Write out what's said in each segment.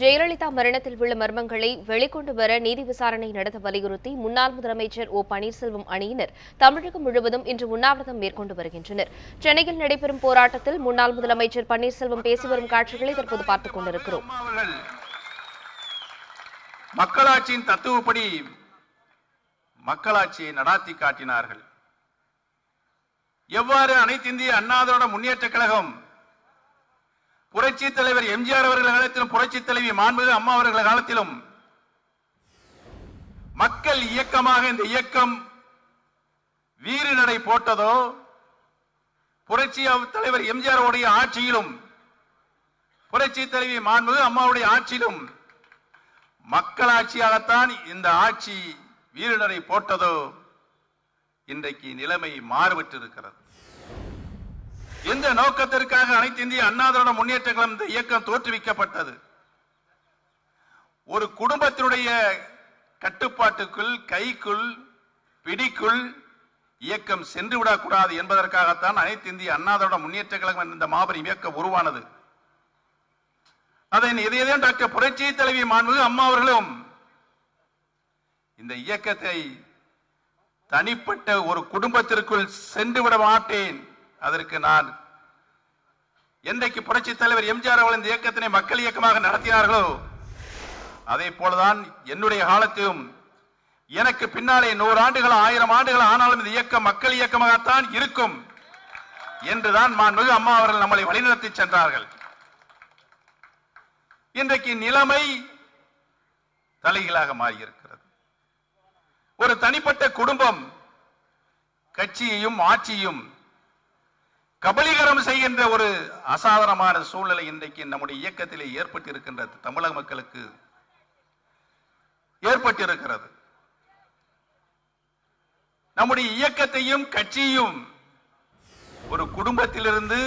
ஜெயலலிதா மரணத்தில் உள்ள மர்மங்களை வெளிக்கொண்டு வர நீதி விசாரணை நடத்த வலியுறுத்தி முன்னாள் முதலமைச்சர் ஓ பன்னீர்செல்வம் அணியினர் தமிழகம் முழுவதும் இன்று உண்ணாவிரதம் மேற்கொண்டு வருகின்றனர். சென்னையில் நடைபெறும் போராட்டத்தில் முன்னாள் முதலமைச்சர் பன்னீர்செல்வம் பேசி வரும் காட்சிகளை தற்போது பார்த்துக் கொண்டிருக்கிறோம். மக்களாட்சியின் தத்துவப்படி மக்களாட்சியை நடாத்தி காட்டினார்கள். எவ்வாறு அனைத்து இந்திய அண்ணாதோட முன்னேற்ற கழகம் புரட்சி தலைவர் எம்ஜிஆர் அவர்கள் காலத்திலும் புரட்சி தலைவி மாண்புமிகு அம்மா அவர்கள் காலத்திலும் மக்கள் இயக்கமாக இந்த இயக்கம் வீறு நடை போட்டதோ புரட்சி தலைவர் எம்ஜிஆர் உடைய ஆட்சியிலும் புரட்சி தலைவி மாண்புமிகு அம்மாவுடைய ஆட்சியிலும் மக்களாட்சியாகத்தான் இந்த ஆட்சி வீரனரை போட்டதோ இன்றைக்கு நிலைமை மாறுபட்டிருக்கிறது. எந்த நோக்கத்திற்காக அனைத்து இந்திய அண்ணாதிராவிட முன்னேற்ற கழகம் இந்த இயக்கம் தோற்றுவிக்கப்பட்டது. ஒரு குடும்பத்தினுடைய கட்டுப்பாட்டுக்குள் கைக்குள் பிடிக்குள் இயக்கம் சென்று விடக்கூடாது என்பதற்காகத்தான் அனைத்து இந்திய அண்ணாதிராவிட முன்னேற்ற கழகம் இந்த மாபெரும் இயக்கம் உருவானது. அதை இதையதான் டாக்டர் புரட்சி தலைவி மாண்புமிகு அம்மா அவர்களும் இந்த இயக்கத்தை தனிப்பட்ட ஒரு குடும்பத்திற்குள் சென்று விட மாட்டேன். அதற்கு நான் என்றைக்கு புரட்சி தலைவர் எம்ஜிஆர் அவர்கள் இந்த இயக்கத்தினை மக்கள் இயக்கமாக நடத்தினார்களோ அதே போலதான் என்னுடைய காலத்திலும் எனக்கு பின்னாலே நூறு ஆண்டுகள் ஆயிரம் ஆண்டுகள் ஆனாலும் இந்த இயக்கம் மக்கள் இயக்கமாகத்தான் இருக்கும் என்றுதான் மாண்புமிகு அம்மா அவர்கள் நம்மளை வழிநடத்தி சென்றார்கள். இன்றைக்கு நிலைமை தலைகீழாக மாறியிருக்கிறது. ஒரு தனிப்பட்ட குடும்பம் கட்சியையும் ஆட்சியும் கபலீகரம் செய்கின்ற ஒரு அசாதாரணமான சூழ்நிலை இன்றைக்கு நம்முடைய இயக்கத்திலே ஏற்பட்டிருக்கின்றது தமிழக மக்களுக்கு ஏற்பட்டிருக்கிறது. நம்முடைய இயக்கத்தையும் கட்சியும் ஒரு குடும்பத்திலிருந்து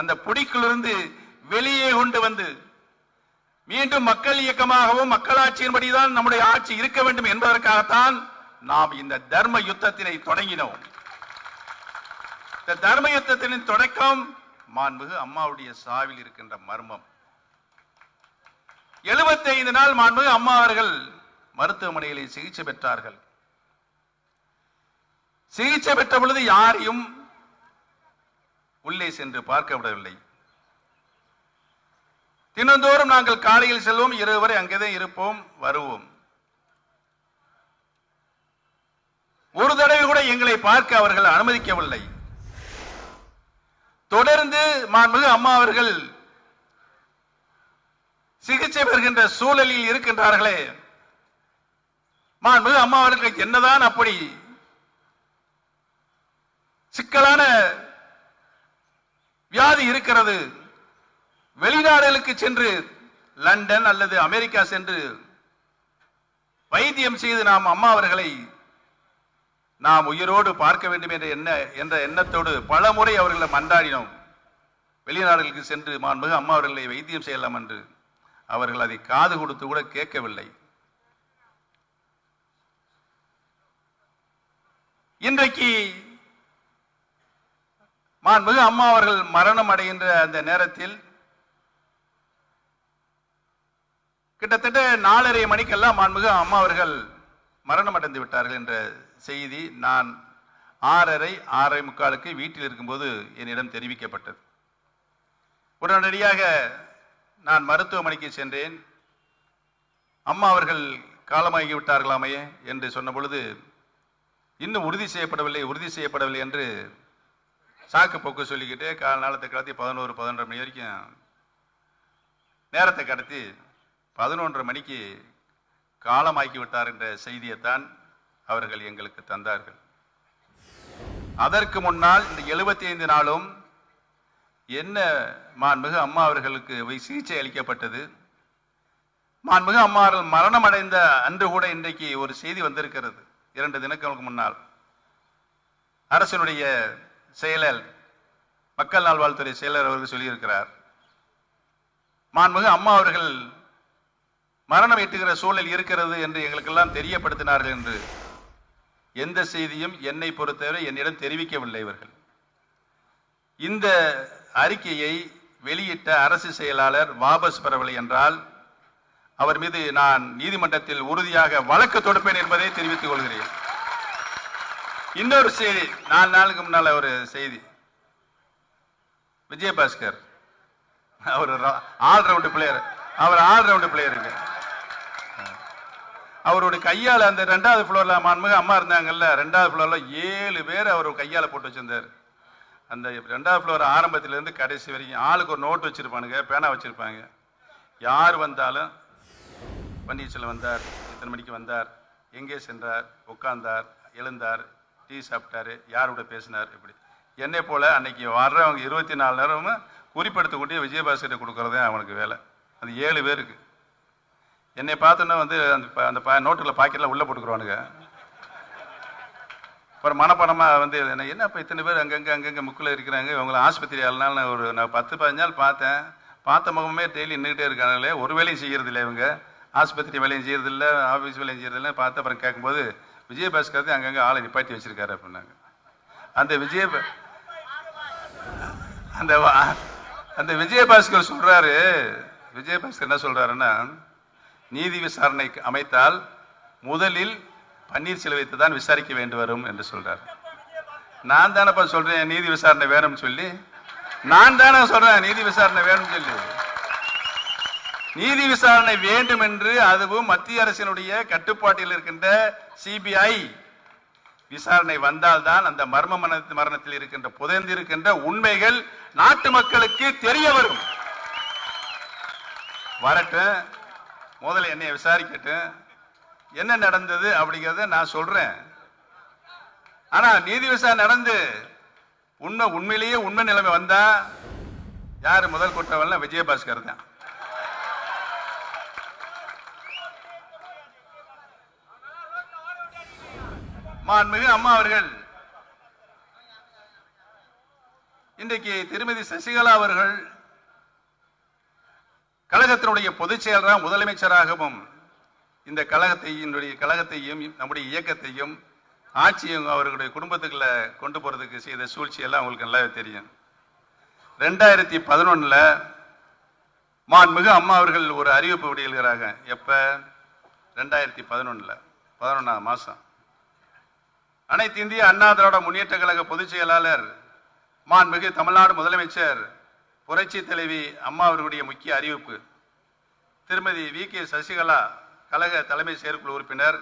அந்த பிடிக்கிலிருந்து வெளியே கொண்டு வந்து மீண்டும் மக்கள் இயக்கமாகவும் மக்களாட்சியின்படிதான் நம்முடைய ஆட்சி இருக்க வேண்டும் என்பதற்காகத்தான் நாம் இந்த தர்ம யுத்தத்தினை தொடங்கினோம். இந்த தர்ம யுத்தத்தின் தொடக்கம் மாண்புகு அம்மாவுடைய சாவில் இருக்கின்ற மர்மம். 75 நாள் மாண்புகு அம்மா அவர்கள் மருத்துவமனையில் சிகிச்சை பெற்றார்கள். சிகிச்சை பெற்ற பொழுது யாரையும் உள்ளே சென்று பார்க்க விடவில்லை. தினந்தோறும் நாங்கள் காலையில் செல்வோம் இரவு வரை அங்கேதான் இருப்போம் வருவோம். ஒரு தடவை கூட எங்களை பார்க்க அவர்கள் அனுமதிக்கவில்லை. தொடர்ந்து மாண்புமிகு அம்மா அவர்கள் சிகிச்சை பெறுகின்ற சூழலில் இருக்கின்றார்களே. மாண்புமிகு அம்மா அவர்களுக்கு என்னதான் அப்படி சிக்கலான வியாதி இருக்கிறது. வெளிநாடுகளுக்கு சென்று லண்டன் அல்லது அமெரிக்கா சென்று வைத்தியம் செய்து நாம் அம்மா அவர்களை நாம் உயிரோடு பார்க்க வேண்டும் என்ற எண்ண என்ற எண்ணத்தோடு பல முறை அவர்களை மன்றாடினோம். வெளிநாடுகளுக்கு சென்று மாண்புமிகு அம்மா அவர்களை வைத்தியம் செய்யலாம் என்று. அவர்கள் அதை காது கொடுத்து கூட கேட்கவில்லை. இன்றைக்கு மாண்புமிகு அம்மா அவர்கள் மரணம் அடைகின்ற அந்த நேரத்தில் கிட்டத்தட்ட நாலரை மணிக்கெல்லாம் மாண்புமிகு அம்மா அவர்கள் மரணம் அடைந்து விட்டார்கள் என்ற செய்தி நான் ஆறரை ஆறரை முக்காலுக்கு வீட்டில் இருக்கும்போது என்னிடம் தெரிவிக்கப்பட்டது. உடனடியாக நான் மருத்துவமனைக்கு சென்றேன். அம்மா அவர்கள் காலமாகி விட்டார்களாமே என்று சொன்ன பொழுது இன்னும் உறுதி செய்யப்படவில்லை உறுதி செய்யப்படவில்லை என்று சாக்கு போக்கு சொல்லிக்கிட்டு கால நாளத்தை கடத்தி பதினோரு பதினொன்றரை மணி வரைக்கும் நேரத்தை கடத்தி பதினொன்றரை மணிக்கு காலமாக்கி விட்டார் என்ற செய்தியைத்தான் அவர்கள் எங்களுக்கு தந்தார்கள். அதற்கு முன்னால் இந்த எழுபத்தி ஐந்து நாளும் என்ன மாண்புமிகு அம்மா அவர்களுக்கு சிகிச்சை அளிக்கப்பட்டது. மாண்புமிகு அம்மா அவர்கள் மரணம் அடைந்த அன்று கூட இன்றைக்கு ஒரு செய்தி வந்திருக்கிறது. இரண்டு தினங்களுக்கு முன்னால். அரசனுடைய செயலர் மக்கள் நல்வாழ்வுத்துறை செயலர் அவர்கள் சொல்லியிருக்கிறார். மாண்புமிகு அம்மா அவர்கள் மரணம் எட்டுகிற சூழல் இருக்கிறது என்று எங்களுக்கெல்லாம் தெரியப்படுத்தினார்கள் என்று எந்த செய்தியும் என்னை பொறுத்தவரை என்னிடம் தெரிவிக்கவில்லை இவர்கள். இந்த அறிக்கையை வெளியிட்ட அரசு செயலாளர் வாபஸ் பெறவில்லை என்றால் அவர் மீது நான் நீதிமன்றத்தில் உறுதியாக வழக்கு தொடுப்பேன் என்பதை தெரிவித்துக் கொள்கிறேன். இன்னொரு செய்தி நாலு நாளுக்கு முன்னால ஒரு செய்தி. விஜயபாஸ்கர் அவர் ஆல்ரவுண்டு பிளேயர் அவர் ஆல்ரவுண்டு பிளேயருங்க அவருடைய கையால் அந்த ரெண்டாவது ஃப்ளோரில் மாண்புமிகு அம்மா இருந்தாங்கல்ல ரெண்டாவது ஃப்ளோரில் ஏழு பேர் அவர் கையால் போட்டு வச்சிருந்தார். அந்த ரெண்டாவது ஃப்ளோர் ஆரம்பத்திலேருந்து கடைசி வரைக்கும் ஆளுக்கு ஒரு நோட் வச்சுருப்பானுங்க பேனா வச்சுருப்பாங்க. யார் வந்தாலும் பன்னீர்செல்வம் வந்தார் இத்தனை மணிக்கு வந்தார் எங்கே சென்றார் உட்கார்ந்தார் எழுந்தார் டீ சாப்பிட்டாரு யாரோட பேசினார் இப்படி. என்னை போல் அன்னைக்கு வர்றவங்க இருபத்தி நாலு நேரமும் குறிப்படுத்தக்கூடிய விஜயபாஸ்கரை கொடுக்குறதே அவனுக்கு வேலை. அது ஏழு பேருக்கு. என்னை பார்த்தோன்னே வந்து அந்த ப- அந்த பா நோட்டில் பாக்கெட்டில் உள்ளே போட்டுக்குருவானுங்க. அப்புறம் மனப்பணமாக வந்து என்ன என்ன இப்போ இத்தனை பேர் அங்கங்கே அங்கங்கே முக்கில் இருக்கிறாங்க? இவங்களை ஆஸ்பத்திரி ஆளுநாள் நான் ஒரு நான் பத்து பதினஞ்சு நாள் பார்த்தேன். பார்த்த முகமே டெய்லி நின்றுக்கிட்டே இருக்காங்களே ஒரு வேலையும் செய்கிறதில்ல இல்லை இவங்க. ஆஸ்பத்திரி வேலையும் செய்யறது இல்லை ஆஃபீஸ் வேலையும் செய்யறதில்ல. பார்த்து அப்புறம் கேட்கும்போது விஜயபாஸ்கர் தான் அங்கங்கே ஆளை நிப்பாட்டி வச்சிருக்காரு அப்படின்னாங்க. அந்த விஜய அந்த வா- அந்த விஜயபாஸ்கர் சொல்கிறாரு விஜயபாஸ்கர் என்ன சொல்கிறாருன்னா நீதி விசாரணை அமைத்தால் முதலில் பன்னீர்செல்வத்தை தான் விசாரிக்க வேண்டி வரும் என்று சொல்றார். நான் தானப்பா சொல்றேன் நீதி விசாரணை வேணும்னு சொல்லி? நான் தானே சொல்றேன் நீதி விசாரணை வேணும்னு சொல்லி. நீதி விசாரணை வேண்டும் என்று அதுவும் மத்திய அரசினுடைய கட்டுப்பாட்டில் இருக்கின்ற சிபிஐ விசாரணை வந்தால்தான் அந்த மர்ம மரணத்தில் இருக்கின்ற புதைந்திருக்கின்ற உண்மைகள் நாட்டு மக்களுக்கு தெரிய வரும். வரட்டும். முதல்ல என்னைய விசாரிக்கட்டும். என்ன நடந்தது அப்படிங்கிறத நான் சொல்றேன். ஆனா நீதி விசாரணை நடந்து உண்மை உண்மையிலேயே உண்மை நிலைமை வந்தா யாரு முதல் குற்றவாளி விஜயபாஸ்கர் தான். மாண்புமிகு அம்மா அவர்கள் இன்றைக்கு திருமதி சசிகலா அவர்கள் கழகத்தினுடைய பொதுச் செயலராக முதலமைச்சராகவும் இந்த கழகத்தையினுடைய கழகத்தையும் நம்முடைய இயக்கத்தையும் ஆட்சியும் அவர்களுடைய குடும்பத்துக்குள்ள கொண்டு போகிறதுக்கு செய்த சூழ்ச்சி எல்லாம் உங்களுக்கு நல்லாவே தெரியும். ரெண்டாயிரத்தி பதினொன்றில் மாண்புமிகு அம்மா அவர்கள் ஒரு அறிவிப்பு வெளியிடுகிறாங்க. எப்போ? ரெண்டாயிரத்தி பதினொன்றில் பதினொன்றாம் மாதம் அனைத்து இந்திய அண்ணா திராவிட முன்னேற்ற கழக பொதுச் செயலாளர் மாண்புமிகு தமிழ்நாடு முதலமைச்சர் புரட்சி தலைவி அம்மா அவர்களுடைய முக்கிய அறிவிப்பு. திருமதி வி. கே. சசிகலா கழக தலைமை செயற்குழு உறுப்பினர்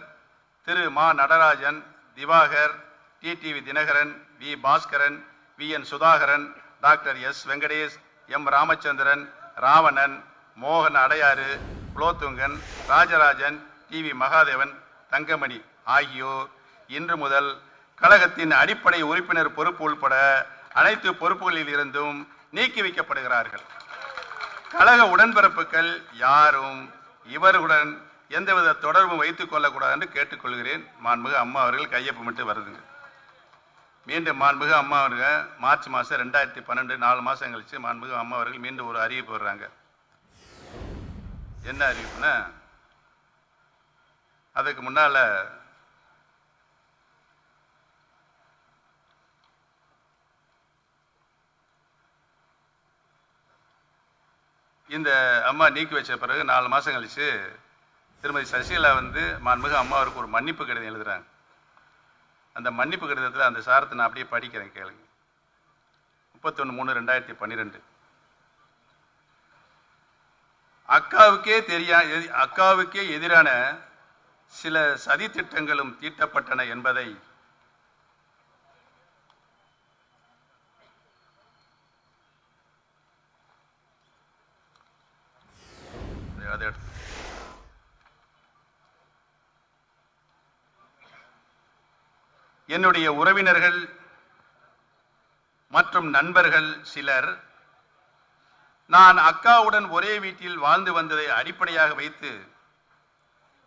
திரு. மா. Natarajan Divakar TTV Dhinakaran V. Bhaskaran V. N. Sudhakaran doctor S. Venkatesh M. Ramachandran Ravanan மோகன் அடையாறு குலோத்துங்கன் ராஜராஜன் டிவி மகாதேவன் தங்கமணி ஆகியோர். இன்று முதல் கழகத்தின் அடிப்படை உறுப்பினர் பொறுப்பு உள்பட அனைத்து பொறுப்புகளில் இருந்தும் நீக்கி வைக்கப்படுகிறார்கள் கழக உடன்பிறப்புகள் யாரும் இவர்களுடன் எந்தவித தொடர்பும் வைத்துக் கொள்ளக்கூடாது என்று கேட்டுக்கொள்கிறேன். மாண்புக அம்மா அவர்கள் கையொப்பமிட்டு வருதுங்க. மீண்டும் மாண்புக அம்மா அவர்கள் மார்ச் மாதம் ரெண்டாயிரத்தி பன்னெண்டு நாலு மாதம் கழித்து மாண்புக அம்மா அவர்கள் மீண்டும் ஒரு அறிவிப்பு வர்றாங்க. என்ன அறிவிப்புனா அதுக்கு முன்னால் இந்த அம்மா நீக்கி வச்ச பிறகு நாலு மாதம் கழிச்சு திருமதி சசிகலா வந்து மாண்புமிகு அம்மாவுக்கு ஒரு மன்னிப்பு கடிதம் எழுதுகிறாங்க அந்த மன்னிப்பு கடிதத்தில் அந்த சாரத்தை நான் அப்படியே படிக்கிறேன் கேளுங்க. முப்பத்தொன்று மூணு ரெண்டாயிரத்தி பன்னிரெண்டு. அக்காவுக்கே தெரியா எதி- அக்காவுக்கே எதிரான சில சதித்திட்டங்களும் தீட்டப்பட்டன என்பதை அதை என்னுடைய உறவினர்கள் மற்றும் நண்பர்கள் சிலர் நான் அக்காவுடன் ஒரே வீட்டில் வாழ்ந்து வந்ததை அடிப்படையாக வைத்து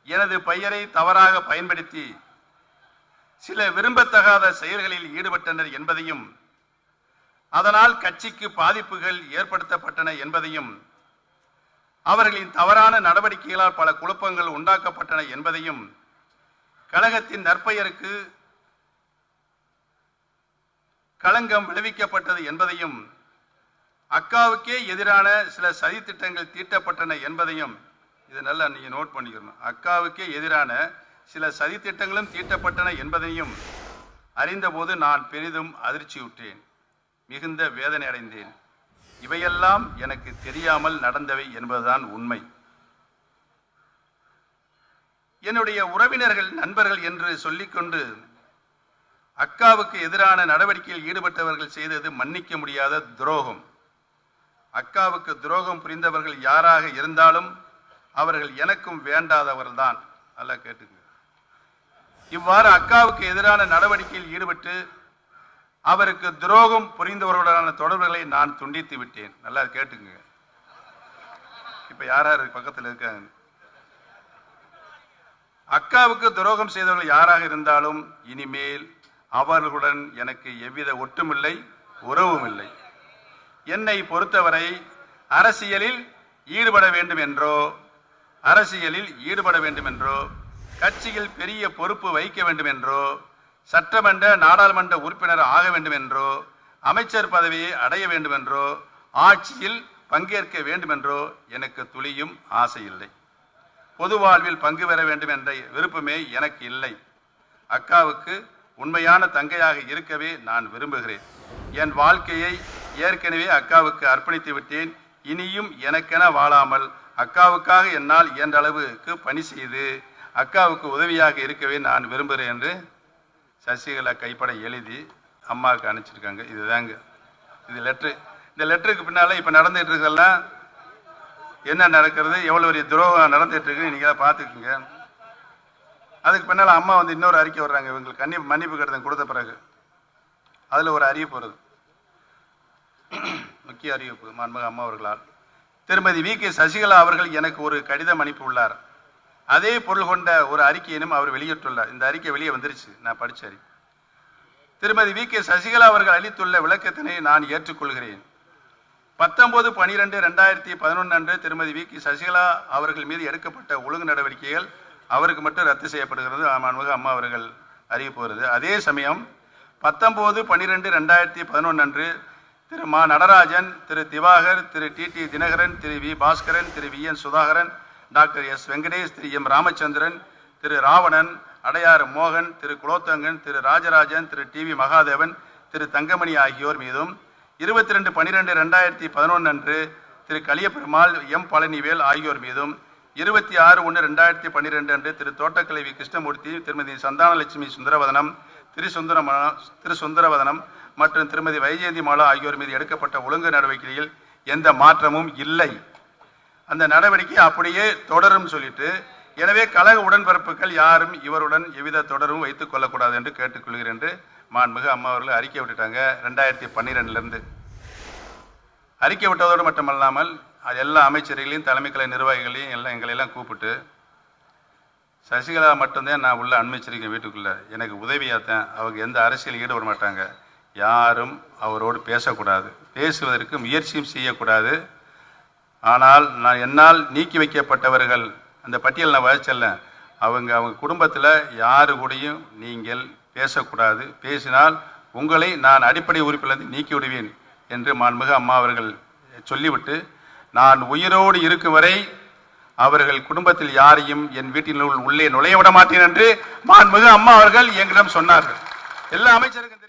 எனது பெயரை தவறாக பயன்படுத்தி சில விரும்பத்தகாத செயல்களில் ஈடுபட்டனர் என்பதையும் அதனால் கட்சிக்கு பாதிப்புகள் ஏற்படுத்தப்பட்டன என்பதையும் அவர்களின் தவறான நடவடிக்கைகளால் பல குழப்பங்கள் உண்டாக்கப்பட்டன என்பதையும் கழகத்தின் நற்பெயருக்கு களங்கம் விளைவிக்கப்பட்டது என்பதையும் அக்காவுக்கே எதிரான சில சதித்திட்டங்கள் தீட்டப்பட்டன என்பதையும் இதை நல்லா நீங்கள் நோட் பண்ணிக்கணும். அக்காவுக்கே எதிரான சில சதித்திட்டங்களும் தீட்டப்பட்டன என்பதையும் அறிந்தபோது நான் பெரிதும் அதிர்ச்சியுற்றேன் மிகுந்த வேதனை அடைந்தேன். இவையெல்லாம் எனக்கு தெரியாமல் நடந்தவை என்பதுதான் உண்மை. என்னுடைய உறவினர்கள் நண்பர்கள் என்று சொல்லிக்கொண்டு அக்காவுக்கு எதிரான நடவடிக்கையில் ஈடுபட்டவர்கள் செய்தது மன்னிக்க முடியாத துரோகம். அக்காவுக்கு துரோகம் புரிந்தவர்கள் யாராக இருந்தாலும் அவர்கள் எனக்கும் வேண்டாதவர்கள்தான். நல்லா கேட்டுங்க இவ்வாறு அக்காவுக்கு எதிரான நடவடிக்கையில் ஈடுபட்டு அவருக்கு துரோகம் புரிந்தவர்களுடனான தொடர்புகளை நான் துண்டித்து விட்டேன். நல்லா கேட்டுங்க இப்ப யார் யார் பக்கத்தில் இருக்காங்க? அக்காவுக்கு துரோகம் செய்தவர்கள் யாராக இருந்தாலும் இனிமேல் அவர்களுடன் எனக்கு எவ்வித ஒட்டுமில்லை உறவும் இல்லை என்னை பொறுத்தவரை அரசியலில் ஈடுபட வேண்டும் என்றோ அரசியலில் ஈடுபட வேண்டும் என்றோ கட்சியில் பெரிய பொறுப்பு வைக்க வேண்டும் என்றோ சட்டமன்ற நாடாளுமன்ற உறுப்பினர் ஆக வேண்டும் என்றோ அமைச்சர் பதவியை அடைய வேண்டும் என்றோ ஆட்சியில் பங்கேற்க வேண்டும் என்றோ எனக்கு துளியும் ஆசை இல்லை பொது வாழ்வில் பங்கு பெற வேண்டும் என்ற விருப்பமே எனக்கு இல்லை. அக்காவுக்கு உண்மையான தங்கையாக இருக்கவே நான் விரும்புகிறேன். என் வாழ்க்கையை ஏற்கனவே அக்காவுக்கு அர்ப்பணித்து விட்டேன். இனியும் எனக்கென வாழாமல் அக்காவுக்காக என்னால் இயன்ற அளவுக்கு பணி செய்து அக்காவுக்கு உதவியாக இருக்கவே நான் விரும்புகிறேன் என்று சசிகலா கைப்பட எழுதி அம்மாவுக்கு அனுப்பிச்சிருக்காங்க. இதுதாங்க. இது லெட்ரு இந்த லெட்டருக்கு பின்னால் இப்போ நடந்துகிட்டு இருக்கெல்லாம் என்ன நடக்கிறது? எவ்வளோ பெரிய துரோகம் நடந்துகிட்டு இருக்குன்னு நீங்க பார்த்துக்குங்க. அதுக்கு பின்னால் அம்மா வந்து இன்னொரு அறிக்கை வர்றாங்க. இவங்களுக்கு கண்ணி மன்னிப்பு கடிதம் கொடுத்த பிறகு. அதில் ஒரு அறிவிப்பு வருது. முக்கிய அறிவிப்பு மாண்புமிகு அம்மா அவர்களால். திருமதி வி கே சசிகலா அவர்கள் எனக்கு ஒரு கடிதம் அனுப்பியுள்ளார். அதே பொருள் கொண்ட ஒரு அறிக்கையினும் அவர் வெளியிட்டுள்ளார். இந்த அறிக்கை வெளியே வந்துருச்சு. நான் படிச்ச திருமதி வி. கே. சசிகலா அவர்கள் அளித்துள்ள விளக்கத்தினை நான் ஏற்றுக்கொள்கிறேன். பத்தொன்பது பனிரெண்டு ரெண்டாயிரத்தி பதினொன்று அன்று திருமதி வி. கே. சசிகலா அவர்கள் மீது எடுக்கப்பட்ட ஒழுங்கு நடவடிக்கைகள் அவருக்கு மட்டும் ரத்து செய்யப்படுகிறது. மாண்புமிகு அம்மா அவர்கள் அறிவிப்பு வருது. அதே சமயம் பத்தொம்போது பன்னிரெண்டு ரெண்டாயிரத்தி பதினொன்று அன்று திரு. மா. Natarajan Thiru. Divakar Thiru. T. T. Dhinakaran Thiru. V. Bhaskaran Thiru. V. N. Sudhakaran doctor S Venkatesh Thiru M Ramachandran Thiru Ravanan Adyar மோகன் திரு குலோத்தங்கன் திரு ராஜராஜன் திரு டி வி மகாதேவன் திரு தங்கமணி ஆகியோர் மீதும் இருபத்தி ரெண்டு பனிரெண்டு ரெண்டாயிரத்தி பதினொன்று அன்று திரு கலியபெருமாள் எம் பழனிவேல் ஆகியோர் மீதும் இருபத்தி ஆறு ஒன்று ரெண்டாயிரத்தி பன்னிரெண்டு அன்று திரு தோட்டக்கலைவி கிருஷ்ணமூர்த்தி திருமதி சந்தானலட்சுமி சுந்தரவதனம் திரு திரு சுந்தரவதனம் மற்றும் திருமதி வைஜெயந்தி மாலா ஆகியோர் மீது எடுக்கப்பட்ட ஒழுங்கு நடவடிக்கையில் எந்த மாற்றமும் இல்லை. அந்த நடவடிக்கை அப்படியே தொடரும் சொல்லிட்டு எனவே கழக உடன்பிறப்புகள் யாரும் இவருடன் எவ்வித தொடரும் வைத்துக் கொள்ளக்கூடாது என்று கேட்டுக்கொள்கிறேன் என்று மாண்புமிகு அம்மா அவர்கள் அறிக்கை விட்டுட்டாங்க. ரெண்டாயிரத்தி பன்னிரெண்டுலேருந்து. அறிக்கை விட்டதோடு மட்டுமல்லாமல் அது எல்லா அமைச்சர்களையும் தலைமை கலை நிர்வாகிகளையும் எல்லாம் எங்களையெல்லாம் கூப்பிட்டு சசிகலா மட்டும்தான் நான் உள்ள அனுமதிச்சிருக்கேன் வீட்டுக்குள்ளே. எனக்கு உதவியாத்தான் அவங்க எந்த அரசியல் ஈடுபட மாட்டாங்க. யாரும் அவரோடு பேசக்கூடாது. பேசுவதற்கு முயற்சியும் செய்யக்கூடாது. ஆனால் நான் என்னால் நீக்கி வைக்கப்பட்டவர்கள் அந்த பட்டியல் நான் வகிச்சல்ல அவங்க அவங்க குடும்பத்தில் யாரு கூடயும் நீங்கள் பேசக்கூடாது. பேசினால் உங்களை நான் அடிப்படை உறுப்பிலிருந்து நீக்கி விடுவேன் என்று மாண்புக அம்மா அவர்கள் சொல்லிவிட்டு நான் உயிரோடு இருக்கும் வரை அவர்கள் குடும்பத்தில் யாரையும் என் வீட்டினுள் உள்ளே நுழைய விட மாட்டேன் என்று மாண்புக அம்மா அவர்கள் எங்களிடம் சொன்னார்கள். எல்லா அமைச்சருக்கும்